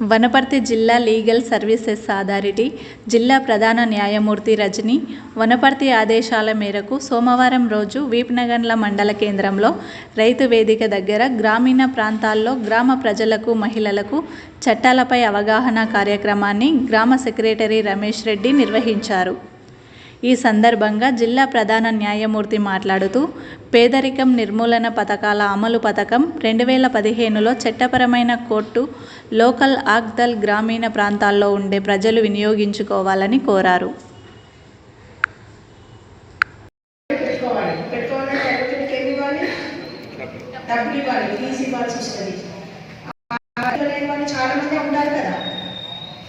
వనపర్తి జిల్లా legal services authority జిల్లా ప్రధాన న్యాయమూర్తి రజని వనపర్తి ఆదేశాల మేరకు సోమవారం రోజు వీపనగండ్ల మండల కేంద్రంలో రైతు వేదిక దగ్గర గ్రామీణ ప్రాంతాల్లో గ్రామ ప్రజలకు మహిళలకు చట్టాలపై అవగాహన కార్యక్రమాన్ని గ్రామ సెక్రటరీ రమేష్ రెడ్డి నిర్వహించారు. ఈ సందర్భంగా జిల్లా ప్రధాన న్యాయమూర్తి మాట్లాడుతూ పేదరికం నిర్మూలన పథకాల అమలు పథకం రెండు వేల పదిహేనులో చట్టపరమైన కోర్టు లోకల్ ఆగ్దల్ గ్రామీణ ప్రాంతాల్లో ఉండే ప్రజలు వినియోగించుకోవాలని కోరారు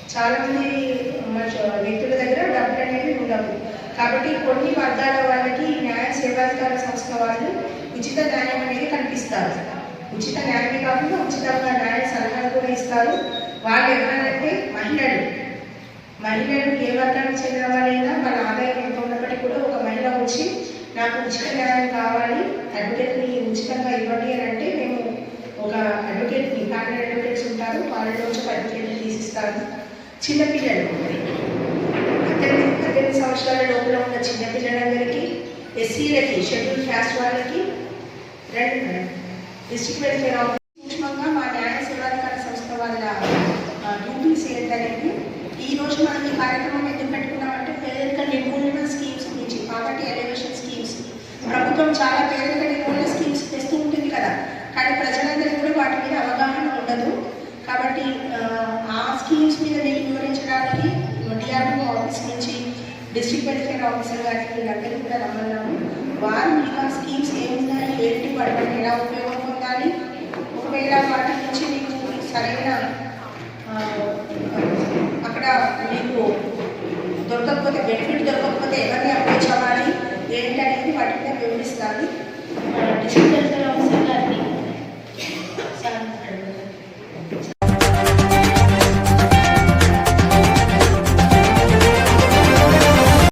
చాలా మంది కాబట్టి కొన్ని వర్గాల వాళ్ళకి న్యాయ సేవాధికార సంస్థ వాళ్ళు ఉచిత న్యాయం అనేది కల్పిస్తారు. ఉచిత న్యాయమే కాకుండా ఉచితంగా న్యాయ సలహాలు కూడా ఇస్తారు. వాళ్ళు ఎవరంటే మహిళలు. మహిళలు ఏ వర్గానికి చెందిన వాళ్ళైనా వాళ్ళ ఆదాయం ఎంత ఉన్నప్పటికీ కూడా ఒక మహిళ వచ్చి నాకు ఉచిత న్యాయం కావాలి అడ్వకేట్ని ఉచితంగా ఇవ్వండి అని అంటే మేము ఒక అడ్వకేట్ని ప్యానల్ అడ్వకేట్స్ ఉంటారు. వాళ్ళలోంచి ఒక అడ్వకేట్ని తీసిస్తారు. చిన్నపిల్లలు పద్దెనిమిది సంవత్సరాల లోపల ఉన్న చిన్నపిల్లలందరికీ ఎస్సీలకి షెడ్యూల్ క్యాస్ట్ వాళ్ళకి రెండు డిస్ట్రిక్ట్ వెల్ఫేర్ ఆఫీస్. సూక్ష్మంగా మా న్యాయ సేవాధికార సంస్థ వాళ్ళ డ్యూటీస్ ఏంటనేది ఈ రోజు మనం ఈ కార్యక్రమం ఎందుకు పెట్టుకున్నామంటే పేదరిక నిర్మూలన స్కీమ్స్ గురించి పావర్టీ ఎలివేషన్ స్కీమ్స్ ప్రభుత్వం చాలా పేదరిక నిర్మూలన స్కీమ్స్ తెస్తూ ఉంటుంది కదా. కానీ ప్రజలందరికీ కూడా వాటి మీద అవగాహన ఉండదు. కాబట్టి ఆ, ఆ స్కీమ్స్ మీద మీకు వివరించడానికి డిఆర్ఓ ఆఫీస్ నుంచి డిస్ట్రిక్ట్ వెల్ఫేర్ ఆఫీసర్ గారికి వీళ్ళందరికీ కూడా రమ్మన్నాము వారు మీకు ఆ స్కీమ్స్ ఏమున్నాయి ఏంటి వాటి ఎలా ఉపయోగం పొందాలి ఒకవేళ వాటి నుంచి మీకు సరైన అక్కడ మీకు దొరకకపోతే బెనిఫిట్ దొరకకపోతే ఎవరిని అప్రోచ్ అవ్వాలి ఏంటి అనేది వాటి వివరిస్తాను.